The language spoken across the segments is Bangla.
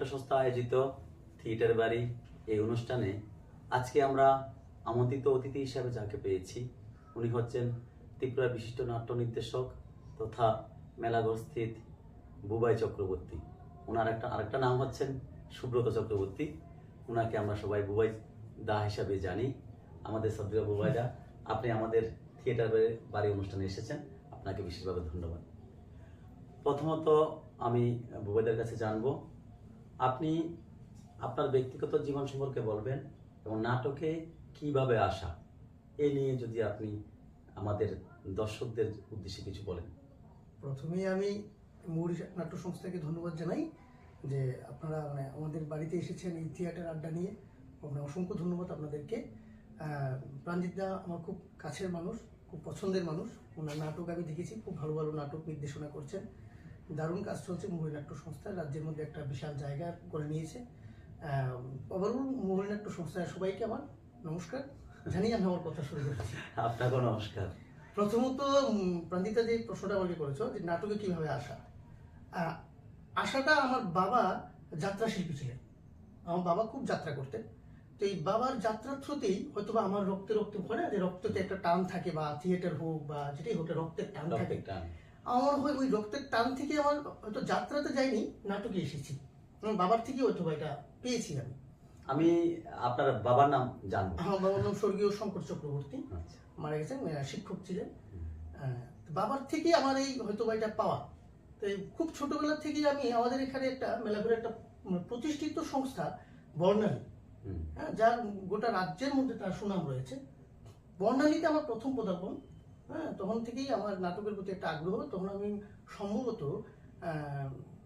নাট্য সংস্থা আয়োজিত, থিয়েটার বাড়ি এই অনুষ্ঠানে। আজকে আমরা আমন্ত্রিত অতিথি হিসাবে যাকে পেয়েছি, উনি হচ্ছেন ত্রিপুরা বিশিষ্ট নাট্য নির্দেশক তথা মেলাগড় স্থিত বুবাই চক্রবর্তী। ওনার একটা, আরেকটা নাম হচ্ছেন সুব্রত চক্রবর্তী। ওনাকে আমরা সবাই বুবাই দা হিসাবে জানি। আমাদের শ্রদ্ধেয় বুবাই দা আপনি আমাদের থিয়েটার বাড়ি অনুষ্ঠানে এসেছেন। আপনাকে বিশেষভাবে ধন্যবাদ। প্রথমত আমি বুবাইদার কাছে জানব আপনি আপনার ব্যক্তিগত জীবন সম্পর্কে বলবেন এবং নাটকে কীভাবে আসা এ নিয়ে যদি আপনি আমাদের দর্শকদের উদ্দেশ্যে কিছু বলেন। প্রথমেই আমি মৌরি নাট্য সংস্থাকে ধন্যবাদ জানাই যে আপনারা মানে আমাদের বাড়িতে এসেছেন এই থিয়েটার আড্ডা নিয়ে। আপনার অসংখ্য ধন্যবাদ আপনাদেরকে। আহ, প্রাণজিৎ দা আমার খুব কাছের মানুষ খুব পছন্দের মানুষ। ওনার নাটক আমি দেখেছি খুব ভালো ভালো নাটক নির্দেশনা করছেন। দারুণ কাজ চলছে। মৌরি নাট্য সংস্থা রাজ্যের মধ্যে একটা বিশাল জায়গা করে নিয়েছে। ওভারঅল মৌরি নাট্য সংস্থার সবাইকে আমার নমস্কার। জানি আমি আমার কথা শুরু করছি। আপনাকেও নমস্কার। প্রথমত প্রান্তিতা যে প্রশ্নটা আমাকে করেছ যে নাটকে কীভাবে আসা আশাটা আমার বাবা যাত্রা শিল্পী ছিলেন। আমার বাবা খুব যাত্রা করতেন। তো এই বাবার যাত্রার থ্রুতেই হয়তো বা আমার রক্তে রক্তে না যে রক্ততে একটা টান থাকে বা থিয়েটার হোক বা যেটাই হোক রক্তের টান থাকে। আমার হয় ওই রক্তের টান থেকে আমার হয়তো যাত্রাতে যাইনি নাটকে এসেছি। আমার বাবার থেকেই হয়তো এটা পেয়েছি আমি আমি আপনার বাবার নাম জানব। আমার বাবার নাম স্বর্গীয় শঙ্কর চক্রবর্তী। আচ্ছা। মারা গেছেন শিক্ষক ছিলেন। বাবার থেকে আমার এই হয়তো এটা পাওয়া। তো এই খুব ছোটবেলা থেকেই আমি আমাদের এখানে একটা মেলাঘরে একটা প্রতিষ্ঠিত সংস্থা বর্ণালী। হ্যাঁ, যার গোটা রাজ্যের মধ্যে তার সুনাম রয়েছে। বর্ণালীতে আমার প্রথম পদার্পণ হ্যাঁ তখন থেকেই আমার নাটকের প্রতি একটা আগ্রহ। তখন আমি সম্ভবত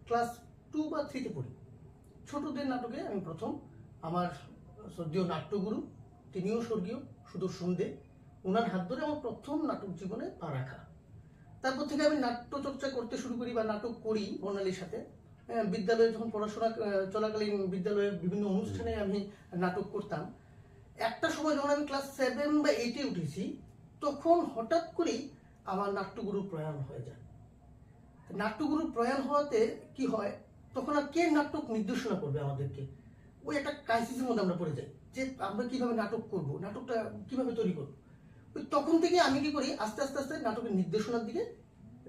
ক্লাস টু বা থ্রিতে পড়ি। ছোটদের নাটকে আমি প্রথম। আমার শ্রদ্ধেয় নাট্যগুরু, তিনিও স্বর্গীয় সুদর্শন দে। ওনার হাত ধরে আমার প্রথম নাটক জীবনে পা রাখা। তারপর থেকে আমি নাট্য চর্চা করতে শুরু করি বা নাটক করি বর্ণালীর সাথে। বিদ্যালয়ে যখন পড়াশোনা চলাকালীন বিদ্যালয়ে বিভিন্ন অনুষ্ঠানে আমি নাটক করতাম। একটা সময় যখন আমি ক্লাস সেভেন বা এইটে উঠেছি তখন হঠাৎ করেই আমার নাট্যগুরু প্রয়াণ হয়ে যায়। নাট্যগুরু প্রয়াণ হওয়াতে কি হয়, তখন আর কে নাটক নির্দেশনা করবে আমাদেরকে? ওই একটা ক্রাইসিসের মধ্যে আমরা পড়ে যাই যে আমরা কীভাবে নাটক করব, নাটকটা কীভাবে তৈরি করব? তখন থেকে আমি কি করি, আস্তে আস্তে আস্তে নাটকের নির্দেশনার দিকে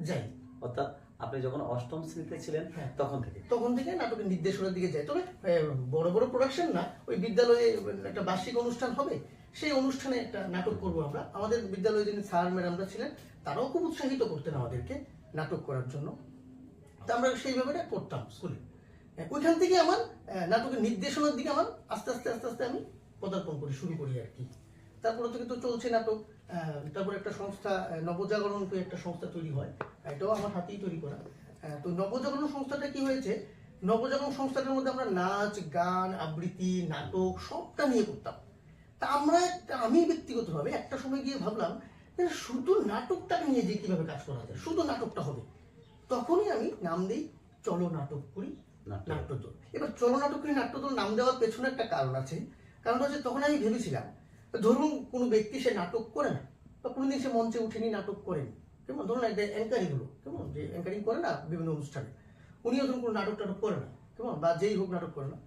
যাই। অর্থাৎ আপনি যখন অষ্টম শ্রেণীতে ছিলেন হ্যাঁ। তখন থেকে। তখন থেকে নাটকের নির্দেশনার দিকে যাই তবে বড় বড় প্রোডাকশন না ওই বিদ্যালয়ে একটা বার্ষিক অনুষ্ঠান হবে সেই অনুষ্ঠানে একটা নাটক করব আমরা। আমাদের বিদ্যালয়ে যিনি স্যার ম্যাডামরা ছিলেন তারাও খুব উৎসাহিত করতেন আমাদেরকে নাটক করার জন্য। তা আমরা সেইভাবে করতাম স্কুলে। ওইখান থেকে আমার নাটকের নির্দেশনার দিকে আমার আস্তে আস্তে আস্তে আস্তে আমি পদার্পণ করি শুরু করি আর কি। তারপরে থেকে তো চলছে নাটক। তারপরে একটা সংস্থা নবজাগরণ করে একটা সংস্থা তৈরি হয়। এটাও আমার হাতেই তৈরি করা। তো নবজাগরণ সংস্থাটা কি হয়েছে? নবজাগরণ সংস্থাটার মধ্যে আমরা নাচ গান আবৃত্তি নাটক সবটা নিয়ে করতাম। তা আমরা একটা- আমি ব্যক্তিগতভাবে একটা সময় গিয়ে ভাবলাম শুধু নাটকটাকে নিয়ে যে কীভাবে কাজ করা যায়? শুধু নাটকটা হবে। তখনই আমি নাম দিই চলো নাটক করি নাট্যদল। এবার চলো নাটক করি নাট্যদল নাম দেওয়ার পেছনে একটা কারণ আছে। কারণ হচ্ছে তখন আমি ভেবেছিলাম ধরুন কোনো ব্যক্তি সে নাটক করে না বা কোনোদিন সে মঞ্চে উঠেনি নাটক করেনি। কেমন? ধরুন একটা অ্যাঙ্কারিং হলো কেমন? যে অ্যাঙ্কারিং করে না বিভিন্ন অনুষ্ঠানে। উনিও ধরুন কোনো নাটক টাটক করে না কেমন? বা যেই হোক নাটক করে না।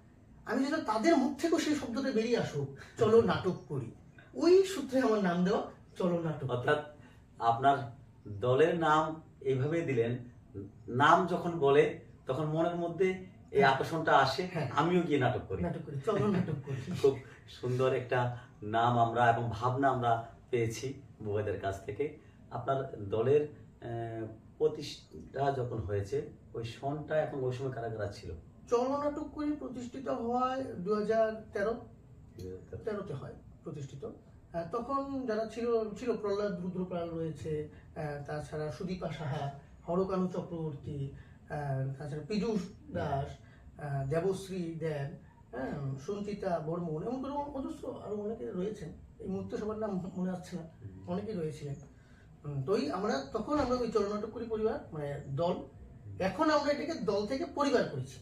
আমি যেন তাদের মুখ থেকেও সেই শব্দটা বেরিয়ে আসুক চলো নাটক করি। ওই সূত্রে আমার নাম দেওয়া চলো নাটক। অর্থাৎ আপনার দলের নাম এইভাবে দিলেন নাম যখন বলে তখন মনের মধ্যে এই আকর্ষণটা আসে হ্যাঁ। আমিও গিয়ে নাটক করি। নাটক করি চলো নাটক করি। খুব সুন্দর একটা নাম আমরা এবং ভাবনা আমরা পেয়েছি বুবাইদের কাছ থেকে। আপনার দলের প্রতিষ্ঠা যখন হয়েছে ওই সনটা এখন ওই সময় কারা কারা ছিল? চলো নাটক করি প্রতিষ্ঠিত হয় দু হাজার তেরো। তেরোতে হয় প্রতিষ্ঠিত। তখন যারা ছিল ছিল প্রহ্লাদ রুদ্রপাল রয়েছে তাছাড়া সুদীপা সাহা হরকানু চক্রবর্তী তাছাড়া পীযূষ দাস দেবশ্রী দেব হ্যাঁ সঞ্চিতা বর্মন এমন করে অজস্র আরও অনেকে রয়েছেন। এই মুহূর্তে সবার নাম মনে আসছে না। অনেকেই রয়েছিলেন। তো ওই আমরা তখন আমরা ওই চলনাটক করি পরিবার মানে দল এখন আমরা এটাকে দল থেকে পরিবার করেছি।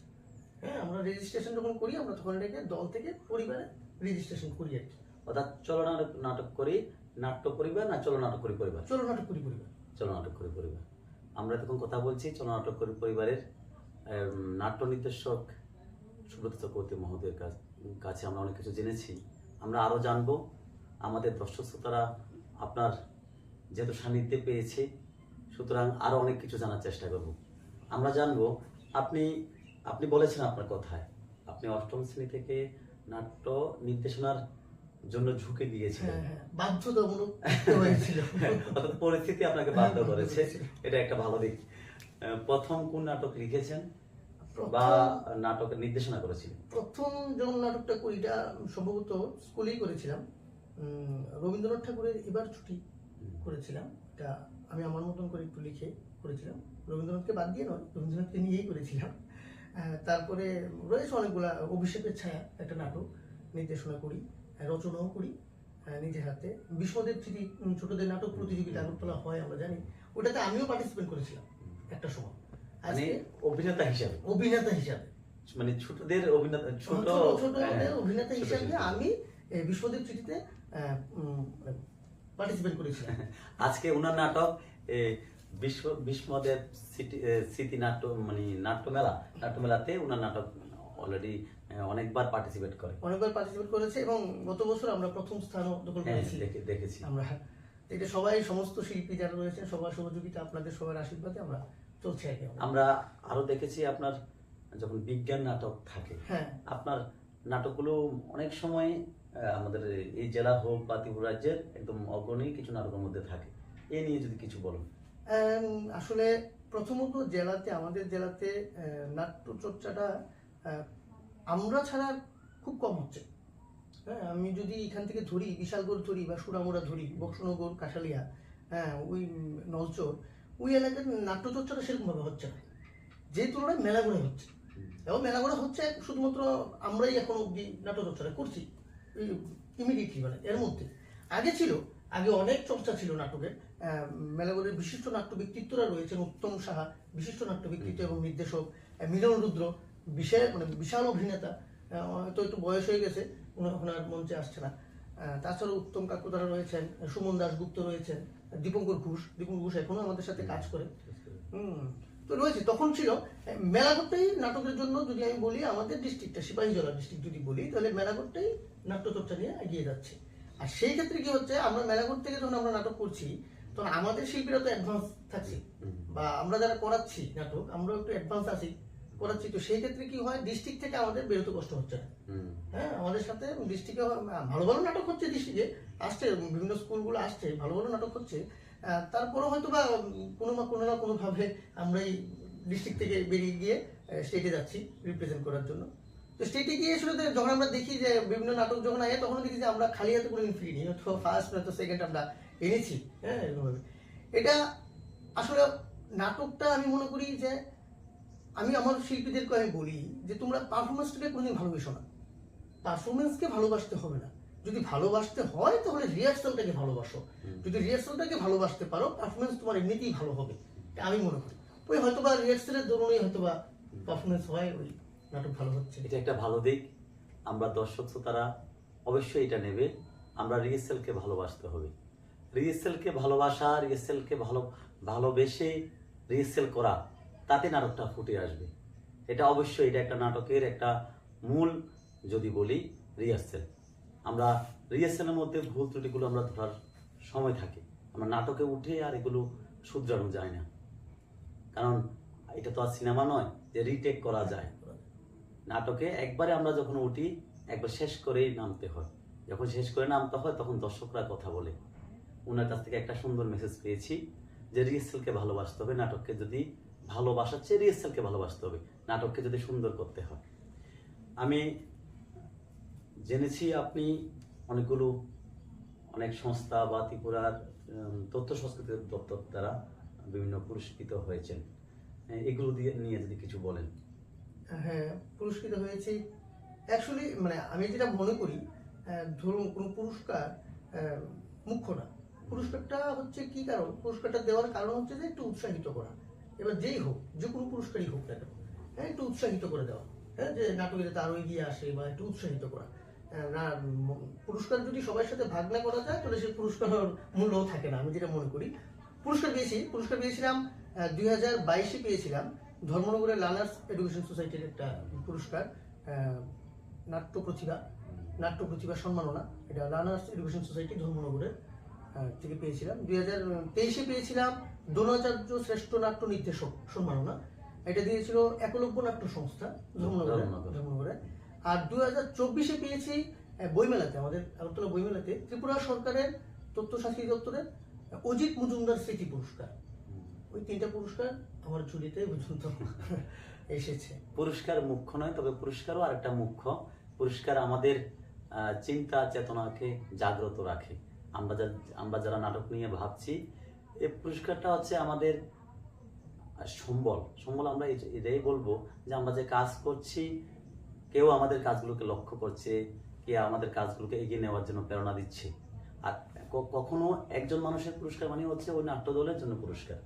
হ্যাঁ আমরা রেজিস্ট্রেশন যখন করি আমরা তখন এটাকে দল থেকে পরিবারে রেজিস্ট্রেশন করি আর কি। অর্থাৎ চলো নাটক করি নাট্য পরিবার না চলো নাটক করি পরিবার? চলো নাটক করি পরিবার। চলো নাটক করি পরিবার। আমরা তখন কথা বলছি চলো নাটক করি পরিবারের নাট্য নির্দেশক সুব্রত চক্রবর্তী মহোদয়ের কাছ- আমরা অনেক কিছু জেনেছি। আমরা আরও জানব। আমাদের দর্শক শ্রোতারা আপনার যেহেতু সান্নিধ্যে পেয়েছে সুতরাং আরও অনেক কিছু জানার চেষ্টা করব। আমরা জানব আপনি আপনি বলেছেন আপনার কথায় আপনি অষ্টম শ্রেণি থেকে নাট্য নির্দেশনার জন্য ঝুঁকে গিয়েছিলেন হ্যাঁ হ্যাঁ বাধ্যতামূলক হয়েছিল। অর্থাৎ পরিস্থিতি আপনাকে বাধ্য করেছে। এটা একটা ভালো দিক। প্রথম কোন নাটক লিখেছেন? বা নাটকের নির্দেশনা করেছিলেন। প্রথম যখন নাটকটা করি এটা সম্ভবত স্কুলেই করেছিলাম রবীন্দ্রনাথ ঠাকুরের এবার ছুটি করেছিলাম। এটা আমি আমার মতন করে একটু লিখে করেছিলাম। রবীন্দ্রনাথকে বাদ দিয়ে নয় রবীন্দ্রনাথকে নিয়েই করেছিলাম। তারপরে রয়েছে অনেকগুলা অভিষেকের ছায়া একটা নাটক নির্দেশনা করি রচনাও করি নিজের হাতে। বিশ্বদেব স্মৃতি ছোটদের নাটক প্রতিযোগিতা আগরতলা হয় আমরা জানি। ওটাতে আমিও পার্টিসিপেট করেছিলাম একটা সময়। মানে অভিনেতা হিসাবে। অভিনেতা হিসাবে। মানে ছোটদের অভিনেতা ছোট ছোট ছোট হ্যাঁ, অভিনেতা হিসাবে আমি এই বিশ্বদেব চিঠিতে পার্টিসিপেট করেছিলাম। আজকে ওনার নাটক বিশ্ব স্মৃতি নাট্য মানে নাট্যমেলা নাট্যমেলাতে ওনার নাটক অলরেডি অনেকবার পার্টিসিপেট করে। অনেকবার পার্টিসিপেট করেছে এবং গত বছর আমরা প্রথম স্থানও দখল হ্যাঁ করেছি। দেখেছি। আমরা এটা সবাই সমস্ত শিল্পী যারা রয়েছেন সবার সহযোগিতা আপনাদের সবার আশীর্বাদে আমরা চলছে আমরা। আরও দেখেছি আপনার যখন বিজ্ঞান নাটক থাকে হ্যাঁ। আপনার নাটকগুলো অনেক সময় আমাদের এই জেলা হোক বা ত্রিপুরা রাজ্যের একদম অগ্রণী কিছু নাটকের মধ্যে থাকে। এ নিয়ে যদি কিছু বলুন। আসলে প্রথমত জেলাতে আমাদের জেলাতে নাট্য চর্চাটা আমরা ছাড়া খুব কম হচ্ছে। হ্যাঁ আমি যদি এখান থেকে ধরি বিশালগড় ধরি বা সুরামুড়া ধরি বক্সনগর কাশালিয়া হ্যাঁ ওই নলচর ওই এলাকার নাট্য চর্চাটা সেরকমভাবে হচ্ছে না। যে তুলনায় মেলাগুলো হচ্ছে। এবং মেলাগুলো হচ্ছে শুধুমাত্র আমরাই এখন অব্দি নাট্য চর্চাটা করছি ইমিডিয়েটলি মানে এর মধ্যে। আগে ছিল, আগে অনেক চর্চা ছিল নাটকের। মেলাগুলির বিশিষ্ট নাট্য ব্যক্তিত্বরা রয়েছেন উত্তম সাহা, বিশিষ্ট নাট্য ব্যক্তিত্ব এবং নির্দেশক মিলন রুদ্র, বিশাল মানে বিশাল অভিনেতা। হয়তো একটু বয়স হয়ে গেছে আর মঞ্চে আসছে না। তাছাড়া উত্তম কাকুতারা রয়েছেন সুমন দাশগুপ্ত রয়েছেন দীপঙ্কর ঘোষ দীপঙ্কর ঘোষ এখনও আমাদের সাথে কাজ করে। হুম তো রয়েছে তখন ছিল মেলাঘরটাই নাটকের জন্য যদি আমি বলি আমাদের ডিস্ট্রিক্টটা সিপাহীজলা ডিস্ট্রিক্ট যদি বলি তাহলে মেলাঘরটাই নাট্যচর্চা নিয়ে এগিয়ে যাচ্ছে। আর সেই ক্ষেত্রে কি হচ্ছে আমরা মেলাঘর থেকে যখন আমরা নাটক করছি তখন আমাদের শিল্পীরা তো অ্যাডভান্স থাকছে। বা আমরা যারা করাচ্ছি নাটক আমরা একটু অ্যাডভান্স আছি। করাচ্ছি তো সেই ক্ষেত্রে কি হয় ডিস্ট্রিক্ট থেকে আমাদের বেরোতে কষ্ট হচ্ছে না। হ্যাঁ আমাদের সাথে ডিস্ট্রিক্টে ভালো ভালো নাটক হচ্ছে ডিস্ট্রিক্টে আসছে বিভিন্ন স্কুলগুলো আসছে ভালো ভালো নাটক হচ্ছে। আহ, তারপরেও হয়তো বা কোনো না কোনো না কোনোভাবে আমরা এই ডিস্ট্রিক্ট থেকে বেরিয়ে গিয়ে স্টেটে যাচ্ছি রিপ্রেজেন্ট করার জন্য। তো স্টেটে গিয়ে আসলে যখন আমরা দেখি যে বিভিন্ন নাটক যখন আগে তখন দেখি যে আমরা খালি হাতে কোনো ফ্রি নিই। হয়তো ফার্স্ট নয়তো সেকেন্ড আমরা এনেছি হ্যাঁ এরকমভাবে। এটা আসলে নাটকটা আমি মনে করি যে আমি আমার শিল্পীদেরকে আমি বলি যে তোমরা পারফরমেন্সটাকে কোনোদিন ভালোবেসো না। পারফরমেন্সকে ভালোবাসতে হবে না। যদি ভালোবাসতে হয় তাহলে রিহার্সালটাকে ভালোবাসো। যদি রিহার্সালটাকে ভালোবাসতে পারো পারফরমেন্স তোমার এমনিতেই ভালো হবে আমি মনে করি। ওই হয়তো বা রিহার্সালের দরুনই হয়তো বা পারফরমেন্স হয় ওই নাটক ভালো হচ্ছে। এটা একটা ভালো দিক। আমরা দর্শক শ্রোতারা অবশ্যই এটা নেবে। আমরা রিএসএলকে ভালোবাসতে হবে। রিএসএলকে ভালোবাসা রিএসএলকে ভালো ভালোবেসে রিএসএল করা তাতে নাটকটা ফুটে আসবে। এটা অবশ্যই এটা একটা নাটকের একটা মূল, যদি বলি রিহার্সেল আমরা রিহার্সেলের মধ্যে ভুল ত্রুটিগুলো আমরা ধরার সময় থাকে। আমরা নাটকে উঠে আর এগুলো শুধরানো যায় না। কারণ এটা তো আর সিনেমা নয়, যে রিটেক করা যায়। নাটকে একবারে আমরা যখন উঠি, একবার শেষ করেই নামতে হয়। যখন শেষ করে নামতে হয়, তখন দর্শকরা কথা বলে। ওনার কাছ থেকে একটা সুন্দর মেসেজ পেয়েছি, যে রিহার্সেলকে ভালোবাসতে হবে, নাটককে যদি ভালোবাসার চেয়ে রিহার্সালকে ভালোবাসতে হবে নাটককে যদি সুন্দর করতে হয়। আমি জেনেছি আপনি অনেকগুলো অনেক সংস্থা বা ত্রিপুরার তথ্য সংস্কৃতি দপ্তর দ্বারা বিভিন্ন পুরস্কৃত হয়েছেন। হ্যাঁ, এগুলো দিয়ে নিয়ে যদি কিছু বলেন। হ্যাঁ পুরস্কৃত হয়েছি। অ্যাকচুয়ালি মানে আমি যেটা মনে করি ধরুন কোনো পুরস্কার মুখ্য না। পুরস্কারটা হচ্ছে কি কারণ? পুরস্কারটা দেওয়ার কারণ হচ্ছে যে একটু উৎসাহিত করা। এবার যেই হোক যে কোনো পুরস্কারই হোক না কেন হ্যাঁ একটু উৎসাহিত করে দেওয়া হ্যাঁ যে নাটকে যাতে আরও এগিয়ে আসে বা একটু উৎসাহিত করা। আহ, না পুরস্কার যদি সবার সাথে ভাগ না করা যায় তাহলে সেই পুরস্কার মূল্যও থাকে না আমি যেটা মনে করি। পুরস্কার পেয়েছি পুরস্কার পেয়েছিলাম দুই হাজার বাইশে পেয়েছিলাম ধর্মনগরের লার্নার্স এডুকেশন সোসাইটির একটা পুরস্কার নাট্য প্রতিভা নাট্য প্রতিভা সম্মাননা এটা লার্নার্স এডুকেশন সোসাইটি ধর্মনগরের থেকে পেয়েছিলাম। দুই হাজার তেইশে পেয়েছিলাম দ্রোণাচার্য শ্রেষ্ঠ নাট্য নির্দেশক সম্মাননা। এটা দিয়েছিল একলব্য নাট্য সংস্থা ধর্মনগরে। আর দুই হাজার চব্বিশে পেয়েছি বইমেলাতে আমাদের আগরতলা বইমেলাতে ত্রিপুরা সরকারের তথ্য দপ্তরের অজিত মজুমদার স্মৃতি পুরস্কার। ওই তিনটা পুরস্কার আমার ঝুলিতে পর্যন্ত এসেছে। পুরস্কার মুখ্য নয় তবে পুরস্কারও আরেকটা মুখ্য। পুরস্কার আমাদের আহ, চিন্তা চেতনাকে জাগ্রত রাখে। আমরা আমরা যারা নাটক নিয়ে ভাবছি এই পুরস্কারটা হচ্ছে আমাদের সম্বল। সম্বল আমরা এটাই বলব যে আমরা যে কাজ করছি কেউ আমাদের কাজগুলোকে লক্ষ্য করছে কে আমাদের কাজগুলোকে এগিয়ে নেওয়ার জন্য প্রেরণা দিচ্ছে। আর কখনো একজন মানুষের পুরস্কার মানে হচ্ছে ওই নাট্য দলের জন্য পুরস্কার।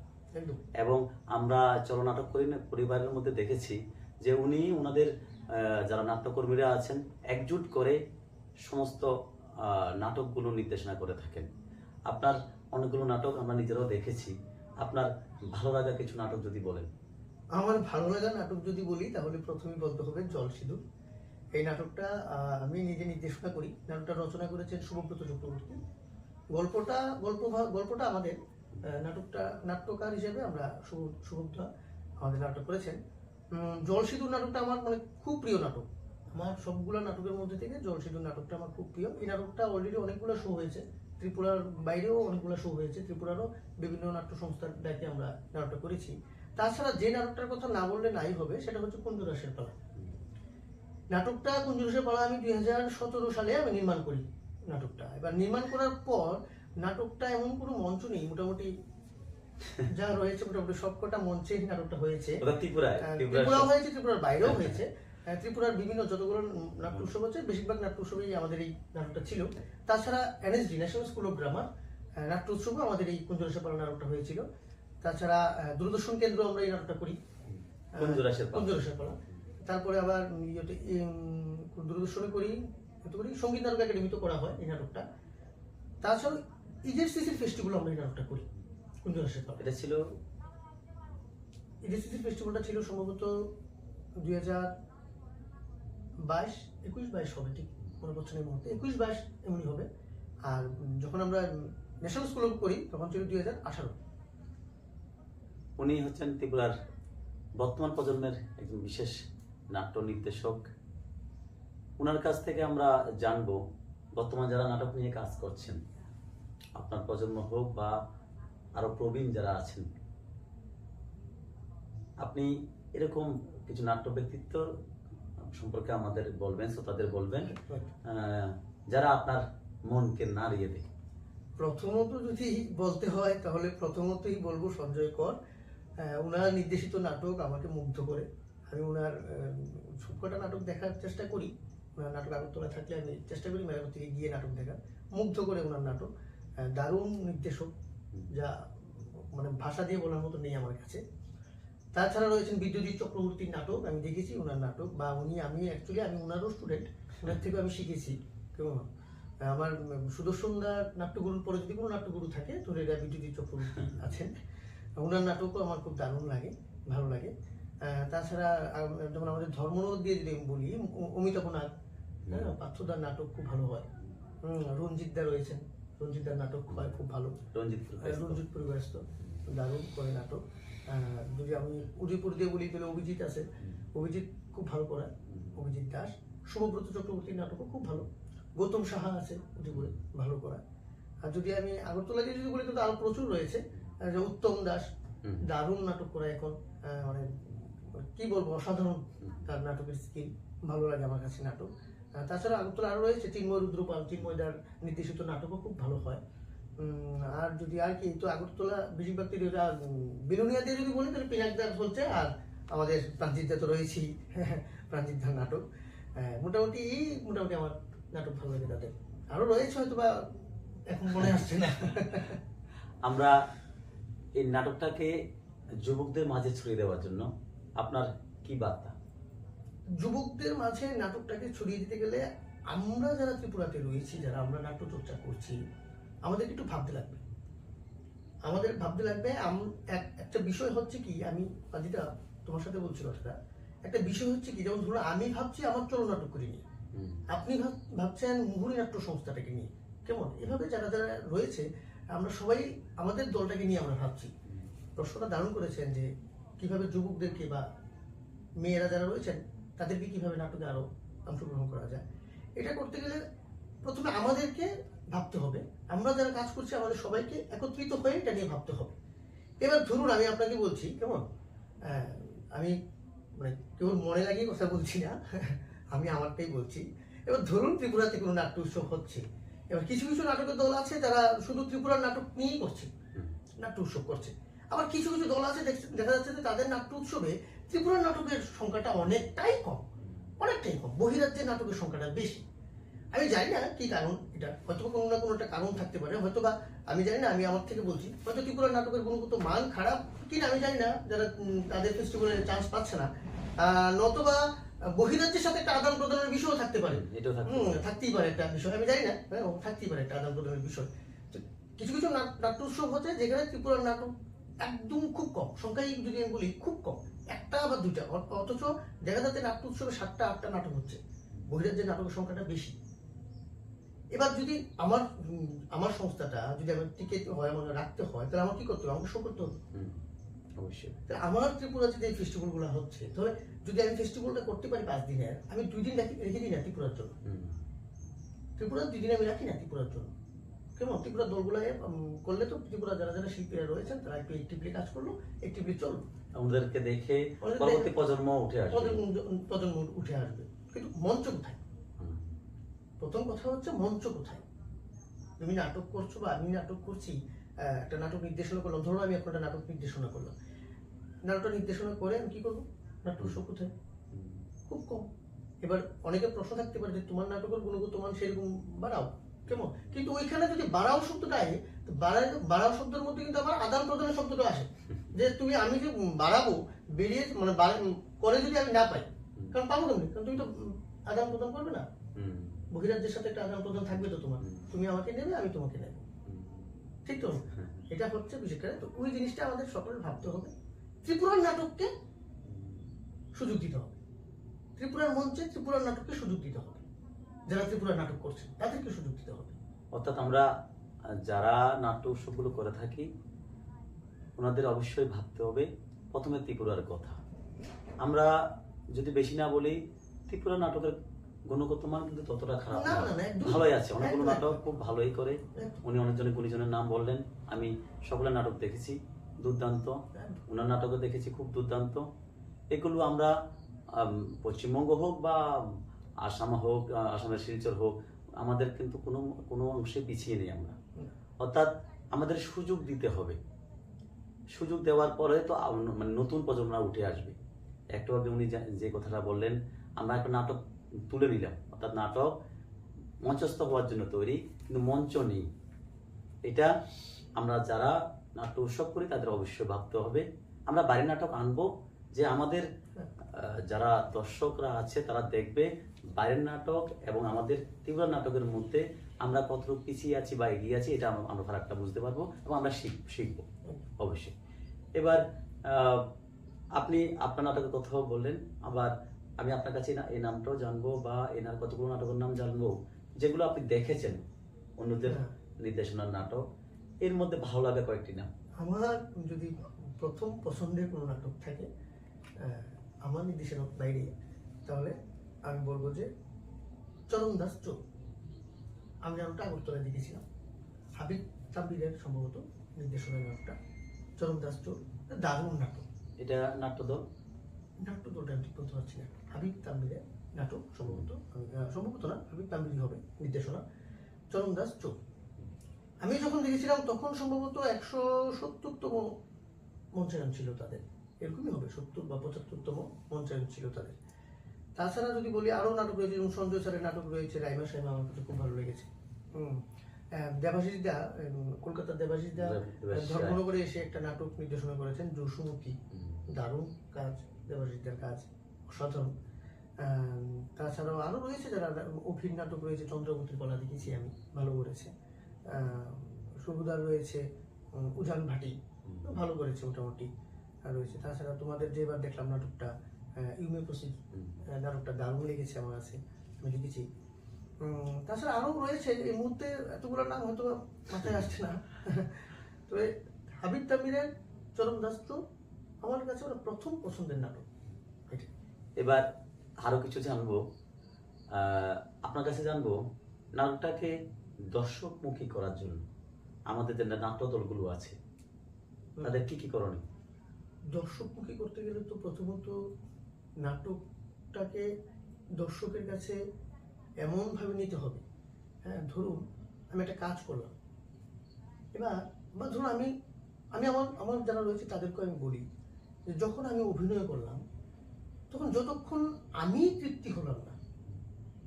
এবং আমরা চলনাটক করি পরিবারের মধ্যে দেখেছি যে উনি ওনাদের যারা নাট্যকর্মীরা আছেন একজুট করে সমস্ত নাটকগুলো নির্দেশনা করে থাকেন। আপনার অনেকগুলো নাটক আমরা নিজেরাও দেখেছি। আপনার ভালো লাগা কিছু নাটক যদি বলেন। আমার ভালো লাগা নাটক যদি বলি তাহলে প্রথমেই বলতে হবে জল সিঁদুর এই নাটকটা আমি নিজে নির্দেশনা করি। নাটকটা রচনা করেছেন শুভব্রত চক্রবর্তী। গল্পটা গল্প গল্পটা আমাদের নাটকটা নাট্যকার হিসেবে আমরা শুভ- শুভব্দ আমাদের নাটক করেছেন। উম, জল সিঁদুর নাটকটা আমার মানে খুব প্রিয় নাটক। আমার সবগুলো নাটকের মধ্যে থেকে জল সিঁদুর নাটকটা আমার খুব প্রিয়। এই নাটকটা অলরেডি অনেকগুলো শো হয়েছে। ত্রিপুরার বাইরেও অনেকগুলো শো হয়েছে ত্রিপুরারও বিভিন্ন নাট্য সংস্থার ডাকে আমরা নাটকটা করেছি। তাছাড়া যে নাটকটার কথা না বললে নাই হবে সেটা হচ্ছে কুঞ্জরাসের পালা। নাটকটা কুঞ্জরাসের পালা আমি দুই হাজার সতেরো সালে আমি নির্মাণ করি নাটকটা। এবার নির্মাণ করার পর নাটকটা এমন কোনো মঞ্চ নেই মোটামুটি যা রয়েছে মোটামুটি সবকটা মঞ্চে নাটকটা হয়েছে। ত্রিপুরা হয়েছে ত্রিপুরার বাইরেও হয়েছে। ত্রিপুরার বিভিন্ন যতগুলো নাট্য উৎসব আছে বেশিরভাগ নাট্য উৎসবেই আমাদের এই নাটকটা ছিল। তাছাড়া NSD national school of drama নাট্য উৎসবও আমাদের এই কুঞ্জরাসের পালা নাটকটা হয়েছিল। তাছাড়া দূরদর্শন কেন্দ্র আমরা এই নাটকটা করি। কুঞ্জরাসের পালা। কুঞ্জরাসের পালা তারপরে আবার দূরদর্শনে করি করি সংগীত নাটক একাডেমিতে করা হয় এই নাটকটা। তাছাড়া ইজেসিসির ফেস্টিভ্যাল আমরা এই নাটকটা করি কুঞ্জরাসের পালা এটা ছিল? ইডিসিসি ফেস্টিভ্যালটা ছিল সম্ভবত দুই হাজার বাইশ, একুশ বাইশ হবে, ঠিক না এই মুহূর্তে। একুশ বাইশ এমনই হবে। আর যখন আমরা ন্যাশনাল স্কুল করি তখন ছিল দুই হাজার আঠারো। উনি হচ্ছেন ত্রিপুরার বর্তমান প্রজন্মের একজন বিশেষ নাট্য নির্দেশক ওনার কাছ থেকে আমরা জানব, বর্তমান যারা নাটক নিয়ে কাজ করছেন, আপনার প্রজন্ম হোক বা আরও প্রবীণ যারা আছেন, আপনি এরকম কিছু নাট্য ব্যক্তিত্ব সম্পর্কে আমাদের বলবেন শ্রোতাদের বলবেন। যারা আপনার মনকে নাড়িয়ে দেয়। প্রথমত যদি বলতে হয় তাহলে প্রথমতই বলব সঞ্জয় কর। ওনার নির্দেশিত নাটক আমাকে মুগ্ধ করে। আমি ওনার সবকটা নাটক দেখার চেষ্টা করি। ওনার নাটক আগরতলা থাকলে আমি চেষ্টা করি মেলাঘর থেকে গিয়ে নাটক দেখা মুগ্ধ করে ওনার নাটক। দারুণ নির্দেশক যা মানে ভাষা দিয়ে বলার মতো নেই আমার কাছে। তাছাড়া রয়েছেন বিদ্যুৎ চক্রবর্তীর নাটক আমি দেখেছি ওনার নাটক বা উনি আমি অ্যাকচুয়ালি আমি ওনারও স্টুডেন্ট ওনার থেকেও আমি শিখেছি কেমন? আমার উম, সুদর্শন দার নাট্যগুরুর পরে যদি কোনো নাট্যগুরু থাকে তো এটা বিদ্যুৎ চক্রবর্তী আছেন। ওনার নাটকও আমার খুব দারুণ লাগে ভালো লাগে। তাছাড়া যেমন আমাদের ধর্মনগর দিয়ে যদি আমি বলি অমিতাভ নাথ হ্যাঁ পার্থদার নাটক খুব ভালো হয়। হুম, রঞ্জিত দা রয়েছেন রঞ্জিত দার নাটক হয় খুব ভালো। রঞ্জিত রঞ্জিত পরিবেশত দারুণ করে নাটক। যদি আমি উদয়পুর দিয়ে বলি তাহলে অভিজিৎ আছে। অভিজিৎ খুব ভালো করে। অভিজিৎ দাস শুভব্রত চক্রবর্তীর নাটকও খুব ভালো। গৌতম সাহা আছে উদয়পুরে ভালো করা। আর যদি আমি আগরতলা দিয়ে যদি বলি তো আরও প্রচুর রয়েছে। উত্তম দাস দারুণ নাটক করা এখন। মানে কি বলব অসাধারণ তার নাটকের স্কিল। ভালো লাগে আমার কাছে নাটক। তাছাড়া আগরতলা আরও রয়েছে চিন্ময় রুদ্রপাল চিন্ময়দার নির্দেশিত নাটকও খুব ভালো হয়। আর যদি আর কি তো আগরতলা বেশিরভাগ বিলুনিয়া দিয়ে যদি বলি তাহলে পিনাকদার চলছে আর আমাদের প্রাঞ্জিতদা তো রয়েছেই প্রাঞ্জিতদার নাটক। আহ, মোটামুটি এই মোটামুটি আমার নাটক ভালো লাগে তাদের। আরও রয়েছে হয়তো বা এখন মনে আসছে না। আমরা এই নাটকটাকে যুবকদের মাঝে ছড়িয়ে দেওয়ার জন্য আপনার কি বার্তা? যুবকদের মাঝে নাটকটাকে ছড়িয়ে দিতে গেলে আমরা যারা ত্রিপুরাতে রয়েছি যারা আমরা নাট্য চর্চা করছি আমাদের একটু ভাবতে লাগবে। আমাদের ভাবতে লাগবে এক- একটা বিষয় হচ্ছে কি আমি যেটা তোমার সাথে বলছি কথাটা একটা বিষয় হচ্ছে কি যেমন ধরুন আমি ভাবছি আমার চলনাটক করে নিয়ে আপনি ভাব- ভাবছেন মুহুরী নাট্য সংস্থাটাকে নিয়ে। কেমন? এভাবে যারা যারা রয়েছে আমরা সবাই আমাদের দলটাকে নিয়ে আমরা ভাবছি। প্রশ্নটা দারুণ করেছেন যে কীভাবে যুবকদেরকে বা মেয়েরা যারা রয়েছেন তাদেরকে কীভাবে নাটকে আরও অংশগ্রহণ করা যায়। এটা করতে গেলে প্রথমে আমাদেরকে ভাবতে হবে। আমরা যারা কাজ করছি, আমাদের সবাইকে একত্রিত হয়ে এটা নিয়ে ভাবতে হবে। এবার ধরুন, আমি আপনাকে বলছি, কেমন? আমি মানে কেবল মনে লাগিয়ে কথা বলছি না? আমি আমারটাই বলছি। এবার ধরুন, ত্রিপুরাতে কোনো নাট্য উৎসব হচ্ছে। এবার কিছু কিছু নাটকের দল আছে যারা শুধু ত্রিপুরার নাটক নিয়েই করছে, নাট্য উৎসব করছে। আবার কিছু কিছু দল আছে দেখা যাচ্ছে যে তাদের নাট্য উৎসবে ত্রিপুরার নাটকের সংখ্যাটা অনেকটাই কম অনেকটাই কম। বহিরাজ্যের নাটকের সংখ্যাটা বেশি। আমি জানি না কি কারণ এটা হয়তো কোনো না কোনো একটা কারণ থাকতে পারে হয়তো বা আমি জানি না আমি আমার থেকে বলছি। হয়তো ত্রিপুরার নাটকের গুণগত মান খারাপ কিনা আমি জানি না যারা তাদের ফেস্টিভ্যালে চান্স পাচ্ছে না। নতবা বহিরাজ্যের সাথে একটা আদান প্রদানের বিষয়ও থাকতে পারে। থাকতেই পারে একটা বিষয় আমি জানি না হ্যাঁ থাকতেই পারে একটা আদান প্রদানের বিষয়। কিছু কিছু নাট- নাট্য উৎসব হচ্ছে যেখানে ত্রিপুরার নাটক একদম খুব কম সংখ্যায় যদি আমি বলি খুব কম একটা বা দুইটা অ- অথচ দেখা যাচ্ছে নাট্য উৎসবে সাতটা আটটা নাটক হচ্ছে। বহিরাজ্যের নাটকের সংখ্যাটা বেশি। এবার যদি আমার আমার সংস্থাটা যদি আমার টিকিট হয় আমার রাখতে হয় তাহলে আমার কি করতে হবে? আমাকে শো করতে হবে। অবশ্যই। তাহলে আমার ত্রিপুরা যদি এই ফেস্টিভ্যালগুলো হচ্ছে তাহলে যদি আমি ফেস্টিভ্যালটা করতে পারি পাঁচ দিনের আমি দুই দিন রাখি রেখে দিই না ত্রিপুরার জন্য। ত্রিপুরা দুই দিন আমি রাখি না ত্রিপুরার জন্য। কেমন? ত্রিপুরা দলগুলো করলে তো ত্রিপুরা যারা যারা শিল্পীরা রয়েছেন তারা একটু একটিভলি কাজ করল একটিভলি চলল আমাদেরকে দেখে পরবর্তী প্রজন্ম উঠে আসবে। প্রজন্ম- উঠে আসবে। কিন্তু মঞ্চ কোথায়? প্রথম কথা হচ্ছে মঞ্চ কোথায়? তুমি নাটক করছ বা আমি নাটক করছি একটা নাটক নির্দেশনা করলাম, ধরো আমি একটা নাটক নির্দেশনা করলাম। নাটকটা নির্দেশনা করে আমি কি করব? নাটক উৎসব কোথায়? খুব কম। এবার অনেকে প্রশ্ন থাকতে পারে যে তোমার নাটকের গুণগত মান সেরকম বাড়াও। কেমন? কিন্তু ওইখানে যদি বাড়াও শব্দটা আসে, তো বাড়াও শব্দের মধ্যে কিন্তু আবার আদান প্রদানের শব্দটা আসে। যে তুমি আমি যে বাড়াবো, বেরিয়ে মানে করে যদি আমি না পাই, কারণ পাবো কেমনি? কারণ তুমি তো আদান প্রদান করবে না। বহিরাজ্যের সাথে একটা আদান প্রদান থাকবে তো তোমার তুমি আমাকে নেবে আমি তোমাকে নেব। ঠিক তো? হ্যাঁ, এটা হচ্ছে বিশেষ করে তো ওই জিনিসটা আমাদের সকলে ভাবতে হবে। ত্রিপুরার নাটককে সুযোগ দিতে হবে। ত্রিপুরার মঞ্চে ত্রিপুরার নাটককে সুযোগ দিতে হবে। যারা ত্রিপুরার নাটক করছে তাদেরকে সুযোগ দিতে হবে। অর্থাৎ আমরা যারা নাট্য উৎসবগুলো করে থাকি ওনাদের অবশ্যই ভাবতে হবে প্রথমে ত্রিপুরার কথা। আমরা যদি বেশি না বলি ত্রিপুরা নাটকের গুণগত মান কিন্তু ততটা খারাপ না ভালোই আছে। অনেকগুলো নাটক খুব ভালোই করে। উনি অনেকজনের গুণীজনের নাম বললেন। আমি সকলের নাটক দেখেছি দুর্দান্ত। ওনার নাটকও দেখেছি খুব দুর্দান্ত। এগুলো আমরা আম, পশ্চিমবঙ্গ হোক বা আসাম হোক আসামের শিলচর হোক আমাদের কিন্তু কোনো কোনো অংশে পিছিয়ে নেই আমরা। অর্থাৎ আমাদের সুযোগ দিতে হবে। সুযোগ দেওয়ার পরে তো মানে নতুন প্রজন্মরা উঠে আসবে। একটু আগে উনি যে কথাটা বললেন আমরা একটা নাটক তুলে নিলাম। অর্থাৎ নাটক মঞ্চস্থ হওয়ার জন্য তৈরি, কিন্তু মঞ্চ নেই। এটা আমরা যারা নাট্য উৎসব করি, তাদের অবশ্যই ভাবতে হবে। আমরা বাড়ির নাটক আনব, যে আমাদের যারা দর্শকরা আছে, তারা দেখবে বাইরের নাটক এবং আমাদের তীব্র নাটকের মধ্যে আমরা কতটুকু পিছিয়ে আছি বা এগিয়ে আছি, এটা আমরা- ফারাকটা বুঝতে পারব এবং আমরা শিখ- শিখব, অবশ্যই। এবার আপনি আপনার নাটকের কথাও বললেন, আবার আমি আপনার কাছে না- এই নামটাও জানব বা এনার কতগুলো নাটকের নাম জানব যেগুলো আপনি দেখেছেন অন্যদের হ্যাঁ। নির্দেশনার নাটক এর মধ্যে ভালো লাগা কয়েকটি নাম। আমার যদি প্রথম পছন্দের কোনো নাটক থাকে আমার নির্দেশনার বাইরে তাহলে আমি বলব যে চরণ দাস চোখ আমি নাটকটা আগরতলায় দেখেছিলাম। হাবিব তাম্বিরের সম্ভবত নির্দেশনার নাটকটা চরণ দাস চোখ দারুণ নাটক। এটা নাট্যদল? নাট্যদলটা আমি ঠিক বলতে পারছি না। হাবিব তাম্বিরের নাটক সম্ভবত সম্ভবত না হাবিব তাম্বিরি হবে নির্দেশনা। চরণ দাস চোখ আমি যখন দেখেছিলাম তখন সম্ভবত একশো সত্তরতম মঞ্চায়ন ছিল তাদের। এরকমই হবে সত্তর বা পঁচাত্তরতম মঞ্চায়ন ছিল তাদের। তাছাড়া যদি বলি আরও নাটক রয়েছে যেমন সঞ্জয় স্যারের নাটক রয়েছে রাইমা সাইমা আমার কাছে খুব ভালো লেগেছে। দেবাশিস দা কলকাতার দেবাশিস দা দেবাশিস ধর্মনগরে এসে একটা নাটক নির্দেশনা করেছেন জসুমুখী। দারুণ কাজ দেবাশিসদের কাজ। অসাধারণ তাছাড়াও আরও রয়েছে যারা অভির নাটক রয়েছে চন্দ্রবতীর কলা দেখেছি আমি ভালো করেছে। আম, সুভুদার রয়েছে উজান ভাটি ভালো করেছে মোটামুটি আর রয়েছে। তাছাড়া তোমাদের যে এবার দেখলাম নাটকটা ইউমেপ্রোসিড হুম। নাটকটা দারুণ লেগেছে আমার কাছে আমি উম, তাছাড়া আরও রয়েছে এই মুহূর্তে এতগুলো নাম হয়তো মাথায় আসছে না। তবে হাবিব তামিরের চরম দাস্ত আমার কাছে ওরা প্রথম পছন্দের নাটক। এবার আরও কিছু জানব। আপনার কাছে জানব, নাটকটাকে দর্শকমুখী করার জন্য আমাদের যে নাট্য দলগুলো আছে, তাদের কি কি করণীয়? দর্শকমুখী করতে গেলে তো প্রথমত নাটকটাকে দর্শকের কাছে এমনভাবে নিতে হবে। হ্যাঁ ধরুন আমি একটা কাজ করলাম। এবার, বা ধরুন আমি আমি আমার আমার যারা রয়েছে তাদেরকে আমি বলি যে যখন আমি অভিনয় করলাম তখন যতক্ষণ আমি তৃপ্তি হলাম না,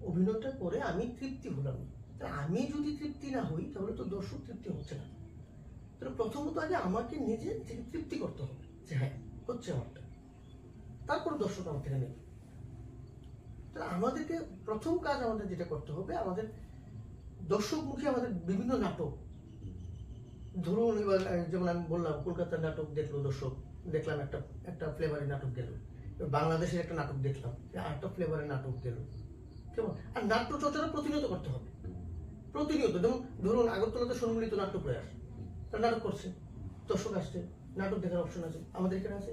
অভিনয়টা করে আমি তৃপ্তি হলাম না আমি যদি তৃপ্তি না হই, তাহলে তো দর্শক তৃপ্তি হচ্ছে না। তাহলে প্রথমত আগে আমাকে নিজে তৃপ্তি করতে হবে যে হ্যাঁ হচ্ছে আমারটা। তারপর দর্শক আমার থেকে নেবে। তাহলে আমাদেরকে প্রথম কাজ আমাদের যেটা করতে হবে, আমাদের দর্শকমুখী আমাদের বিভিন্ন নাটক, ধরুন এবার যেমন আমি বললাম, কলকাতার নাটক দেখল দর্শক, দেখলাম একটা একটা ফ্লেভারের নাটক গেল বাংলাদেশের একটা নাটক দেখলাম আরেকটা ফ্লেভারের নাটক গেল কেমন? আর নাট্য চর্চাটা প্রতিনিয়ত করতে হবে। প্রতিনিয়ত যেমন ধরুন আগরতলাতে সম্মিলিত নাট্য প্রয়াস তারা নাটক করছে দর্শক আসছে নাটক দেখার অপশন আছে। আমাদের এখানে আছে?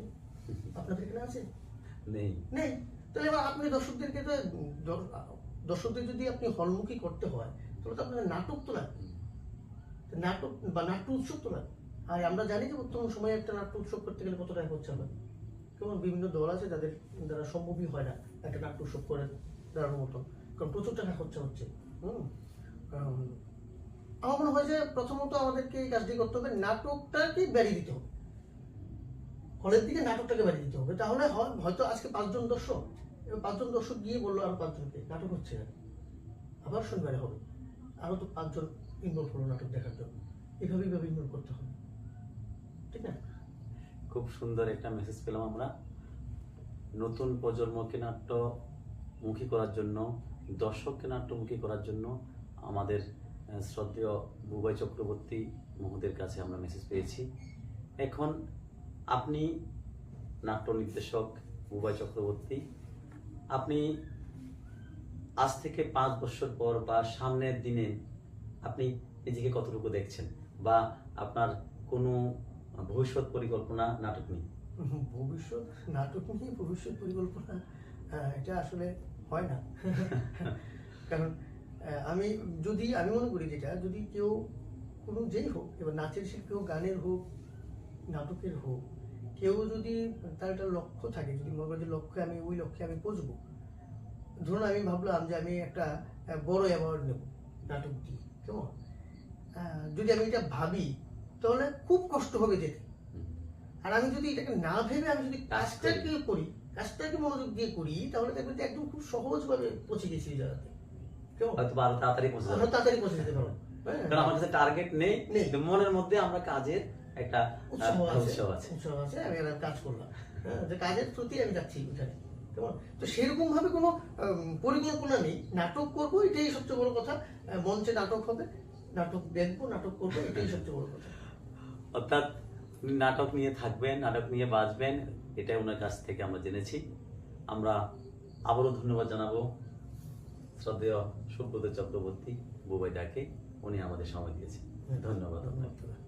আপনাদের এখানে আছে? নেই। নেই? তাহলে এবার আপনি দর্শকদেরকে তো দর্শকদের যদি আপনি হলমুখী করতে হয় তাহলে তো আপনাদের নাটক তো লাগবে। নাটক বা নাট্য উৎসব তো লাগবে। আর আমরা জানি যে বর্তমান সময়ে একটা নাট্য উৎসব করতে গেলে কত টাকা খরচা হবে কেমন বিভিন্ন দল আছে যাদের দ্বারা সম্ভবই হয় না একটা নাট্য উৎসব করে দাঁড়ানোর মতো। কারণ প্রচুর টাকা খরচা হচ্ছে। হুম? আমার মনে হয় যে প্রথমত আমাদেরকে এই কাজটি করতে হবে, নাটকটাকে বেরিয়ে দিতে হবে। হলের দিকে নাটকটাকে বাড়িয়ে দিতে হবে। তাহলে হয়- হয়তো আজকে পাঁচজন দর্শক পাঁচজন দর্শক গিয়ে বলল আরও পাঁচজনকে, নাটক হচ্ছে না। আবার শনিবারে হবে। আরও তো পাঁচজন ইনভলভ হলো নাটক দেখার জন্য। এভাবে ইনভলভ করতে হবে। ঠিক না? খুব সুন্দর একটা মেসেজ পেলাম আমরা। নতুন প্রজন্মকে নাট্যমুখী করার জন্য, দর্শককে নাট্যমুখী করার জন্য আমাদের শ্রদ্ধেয় বুবাই চক্রবর্তী মহোদের কাছে আমরা মেসেজ পেয়েছি। এখন আপনি নাট্য নির্দেশক বুবাই চক্রবর্তী, আপনি আজ থেকে পাঁচ বছর পর বা সামনের দিনে আপনি নিজেকে কতটুকু দেখছেন? বা আপনার কোনো ভবিষ্যৎ পরিকল্পনা নাটক হুম, ভবিষ্যৎ নাটক নিয়ে ভবিষ্যৎ পরিকল্পনা এটা আসলে হয় না। কারণ আমি যদি আমি মনে করি যেটা যদি কেউ কোনো যেই হোক এবার নাচের শিল্পী হোক গানের হোক নাটকের হোক কেউ যদি তার একটা লক্ষ্য থাকে যদি মনে করি লক্ষ্যে আমি ওই লক্ষ্যে আমি পৌঁছবো ধরুন আমি ভাবলাম যে আমি একটা বড় অ্যাওয়ার্ড নেব নাটক দিয়ে কেমন? যদি আমি এটা ভাবি তাহলে খুব কষ্ট হবে যেতে। আর আমি যদি এটাকে না ভেবে আমি যদি। কাজটাকে করি। কাজটাকে মনোযোগ দিয়ে করি তাহলে দেখবেন যে একদম খুব সহজভাবে পৌঁছে গেছি এই জায়গাতে। হয়তো আরও তাড়াতাড়ি পৌঁছে যাবে। তাড়াতাড়ি পৌঁছে যেতে পারব। হ্যাঁ? কারণ আমার কাছে টার্গেট নেই। মনের মধ্যে আমরা কাজের একটা উৎসাহ আহ, আছে। উৎসাহ আছে। আমি একটা কাজ করলাম। হ্যাঁ, যে কাজের প্রতি আমি যাচ্ছি ওখানে কেমন? তো সেরকম ভাবে কোনো পরিকল্পনা নেই। নাটক করব এটাই সবচেয়ে বড় কথা। মঞ্চে নাটক হবে নাটক দেখব নাটক করব এটাই সবচেয়ে বড় কথা। অর্থাৎ উনি নাটক নিয়ে থাকবেন, নাটক নিয়ে বাঁচবেন, এটাই ওনার কাছ থেকে আমরা জেনেছি। আমরা আবারও ধন্যবাদ জানাব শ্রদ্ধেয় সুব্রত চক্রবর্তী বুবাই ডাকে উনি আমাদের সময় দিয়েছেন। ধন্যবাদ আপনাকে।